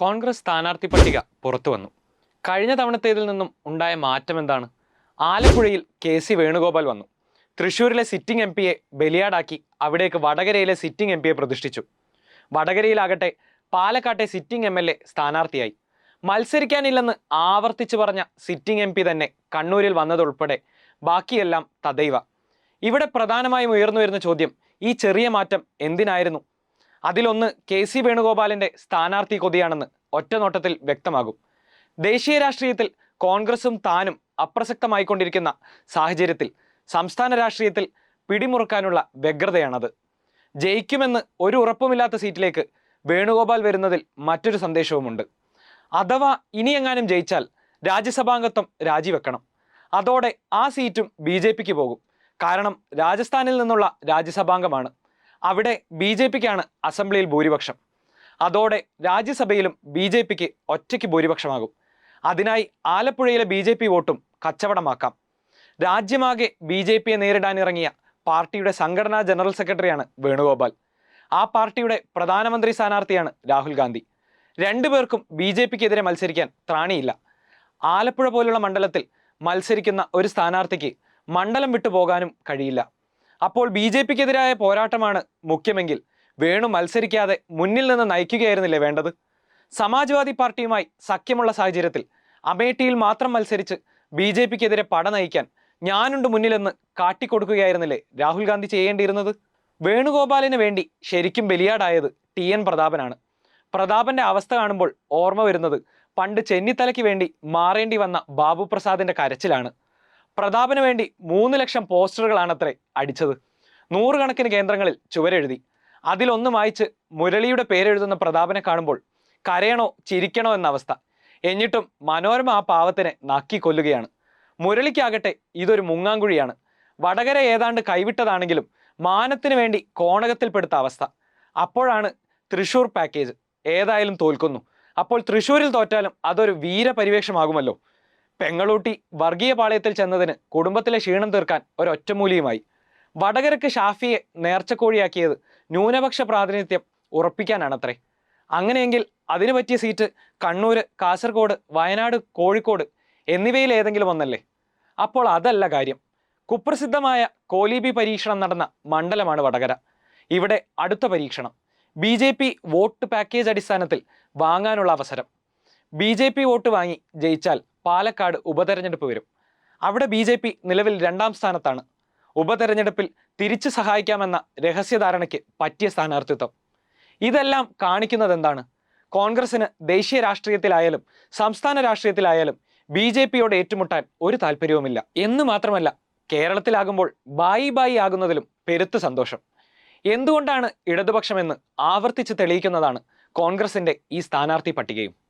കോൺഗ്രസ് സ്ഥാനാർത്ഥി പട്ടിക പുറത്തു വന്നു. കഴിഞ്ഞ തവണത്തേതിൽ നിന്നും ഉണ്ടായ മാറ്റം എന്താണ്? ആലപ്പുഴയിൽ കെ സി വേണുഗോപാൽ വന്നു. തൃശ്ശൂരിലെ സിറ്റിംഗ് എം പിയെ ബലിയാടാക്കി അവിടേക്ക് വടകരയിലെ സിറ്റിംഗ് എം പിയെ പ്രതിഷ്ഠിച്ചു. വടകരയിലാകട്ടെ പാലക്കാട്ടെ സിറ്റിംഗ് എം എൽ എ സ്ഥാനാർത്ഥിയായി. മത്സരിക്കാനില്ലെന്ന് ആവർത്തിച്ചു പറഞ്ഞ സിറ്റിംഗ് എം പി തന്നെ കണ്ണൂരിൽ വന്നതുൾപ്പെടെ ബാക്കിയെല്ലാം തദൈവ ഇവിടെ പ്രധാനമായും ഉയർന്നു വരുന്ന ചോദ്യം ഈ ചെറിയ മാറ്റം എന്തിനായിരുന്നു? അതിലൊന്ന് കെ സി വേണുഗോപാലിന്റെ സ്ഥാനാർത്ഥി കൊതിയാണെന്ന് ഒറ്റനോട്ടത്തിൽ വ്യക്തമാകും. ദേശീയ രാഷ്ട്രീയത്തിൽ കോൺഗ്രസും താനും അപ്രസക്തമായിക്കൊണ്ടിരിക്കുന്ന സാഹചര്യത്തിൽ സംസ്ഥാന രാഷ്ട്രീയത്തിൽ പിടിമുറുക്കാനുള്ള വ്യഗ്രതയാണത്. ജയിക്കുമെന്ന് ഒരു ഉറപ്പുമില്ലാത്ത സീറ്റിലേക്ക് വേണുഗോപാൽ വരുന്നതിൽ മറ്റൊരു സന്ദേശവുമുണ്ട്. അഥവാ ഇനിയെങ്ങാനും ജയിച്ചാൽ രാജ്യസഭാംഗത്വം രാജിവെക്കണം. അതോടെ ആ സീറ്റും ബി ജെ പിക്ക് പോകും. കാരണം രാജസ്ഥാനിൽ നിന്നുള്ള രാജ്യസഭാംഗമാണ്. അവിടെ ബി ജെ പിക്കാണ് അസംബ്ലിയിൽ ഭൂരിപക്ഷം. അതോടെ രാജ്യസഭയിലും ബി ജെ പിക്ക് ഒറ്റയ്ക്ക് ഭൂരിപക്ഷമാകും. അതിനായി ആലപ്പുഴയിലെ ബി ജെ പി വോട്ടും കച്ചവടമാക്കാം. രാജ്യമാകെ ബി ജെ പിയെ നേരിടാനിറങ്ങിയ പാർട്ടിയുടെ സംഘടനാ ജനറൽ സെക്രട്ടറിയാണ് വേണുഗോപാൽ. ആ പാർട്ടിയുടെ പ്രധാനമന്ത്രി സ്ഥാനാർത്ഥിയാണ് രാഹുൽ ഗാന്ധി. രണ്ടുപേർക്കും ബി ജെ പിക്കെതിരെ മത്സരിക്കാൻ ത്രാണിയില്ല. ആലപ്പുഴ പോലുള്ള മണ്ഡലത്തിൽ മത്സരിക്കുന്ന ഒരു സ്ഥാനാർത്ഥിക്ക് മണ്ഡലം വിട്ടു പോകാനും കഴിയില്ല. അപ്പോൾ ബി ജെ പിക്കെതിരായ പോരാട്ടമാണ് മുഖ്യമെങ്കിൽ. വേണു മത്സരിക്കാതെ മുന്നിൽ നിന്ന് നയിക്കുകയായിരുന്നില്ലേ വേണ്ടത്? സമാജ്വാദി പാർട്ടിയുമായി സഖ്യമുള്ള സാഹചര്യത്തിൽ അമേഠിയിൽ മാത്രം മത്സരിച്ച് ബി ജെ പിക്കെതിരെ പട നയിക്കാൻ ഞാനുണ്ട് മുന്നിലെന്ന് കാട്ടിക്കൊടുക്കുകയായിരുന്നില്ലേ രാഹുൽ ഗാന്ധി ചെയ്യേണ്ടിയിരുന്നത്? വേണുഗോപാലിന് വേണ്ടി ശരിക്കും ബലിയാടായത് ടി എൻ പ്രതാപനാണ്. പ്രതാപന്റെ അവസ്ഥ കാണുമ്പോൾ ഓർമ്മ വരുന്നത് പണ്ട് ചെന്നിത്തലയ്ക്ക് വേണ്ടി മാറേണ്ടി വന്ന ബാബു പ്രസാദിന്റെ കരച്ചിലാണ്. പ്രതാപന് വേണ്ടി മൂന്ന് ലക്ഷം പോസ്റ്ററുകളാണ് പോസ്റ്ററുകളാണത്രേ അടിച്ചത്. നൂറുകണക്കിന് കേന്ദ്രങ്ങളിൽ ചുവരെഴുതി. അതിലൊന്ന് വായിച്ച് മുരളിയുടെ പേരെഴുതുന്ന പ്രതാപനെ കാണുമ്പോൾ കരയണോ ചിരിക്കണോ എന്ന അവസ്ഥ. എന്നിട്ടും മനോരമ ആ പാവത്തിനെ നക്കി കൊല്ലുകയാണ്. മുരളിക്കാകട്ടെ ഇതൊരു മുങ്ങാങ്കുഴിയാണ്. വടകര ഏതാണ്ട് കൈവിട്ടതാണെങ്കിലും മാനത്തിന് വേണ്ടി കോണകത്തിൽപ്പെടുത്ത അവസ്ഥ. അപ്പോഴാണ് തൃശൂർ പാക്കേജ് ഏതായാലും തോൽക്കുന്നു. അപ്പോൾ തൃശ്ശൂരിൽ തോറ്റാലും അതൊരു വീരപരിവേഷമാകുമല്ലോ. പെങ്ങളൂട്ടി വർഗീയ പാളയത്തിൽ ചെന്നതിന് കുടുംബത്തിലെ ക്ഷീണം തീർക്കാൻ ഒരൊറ്റമൂലിയുമായി. വടകരക്ക് ഷാഫിയെ നേർച്ചക്കോഴിയാക്കിയത് ന്യൂനപക്ഷ പ്രാതിനിധ്യം ഉറപ്പിക്കാനാണത്രേ. അങ്ങനെയെങ്കിൽ അതിനു പറ്റിയ സീറ്റ് കണ്ണൂർ കാസർഗോഡ് വയനാട് കോഴിക്കോട് എന്നിവയിൽ ഏതെങ്കിലും ഒന്നല്ലേ? അപ്പോൾ അതല്ല കാര്യം. കുപ്രസിദ്ധമായ കോലീബി പരീക്ഷണം നടന്ന മണ്ഡലമാണ് വടകര. ഇവിടെ അടുത്ത പരീക്ഷണം. ബി വോട്ട് പാക്കേജ് അടിസ്ഥാനത്തിൽ വാങ്ങാനുള്ള അവസരം. ബി ജെ പി വോട്ട് വാങ്ങി ജയിച്ചാൽ പാലക്കാട് ഉപതെരഞ്ഞെടുപ്പ് വരും. അവിടെ ബി ജെ പി നിലവിൽ രണ്ടാം സ്ഥാനത്താണ്. ഉപതെരഞ്ഞെടുപ്പിൽ തിരിച്ചു സഹായിക്കാമെന്ന രഹസ്യധാരണയ്ക്ക് പറ്റിയ സ്ഥാനാർത്ഥിത്വം. ഇതെല്ലാം കാണിക്കുന്നത് എന്താണ് കോൺഗ്രസിന് ദേശീയ രാഷ്ട്രീയത്തിലായാലും സംസ്ഥാന രാഷ്ട്രീയത്തിലായാലും ബി ജെ പിയോട് ഏറ്റുമുട്ടാൻ ഒരു താല്പര്യവുമില്ല. എന്ന് മാത്രമല്ല കേരളത്തിലാകുമ്പോൾ ബായി ബായി ആകുന്നതിലും പെരുത്ത് സന്തോഷം. എന്തുകൊണ്ടാണ് ഇടതുപക്ഷമെന്ന് ആവർത്തിച്ച് തെളിയിക്കുന്നതാണ് കോൺഗ്രസിന്റെ ഈ സ്ഥാനാർത്ഥി പട്ടികയും?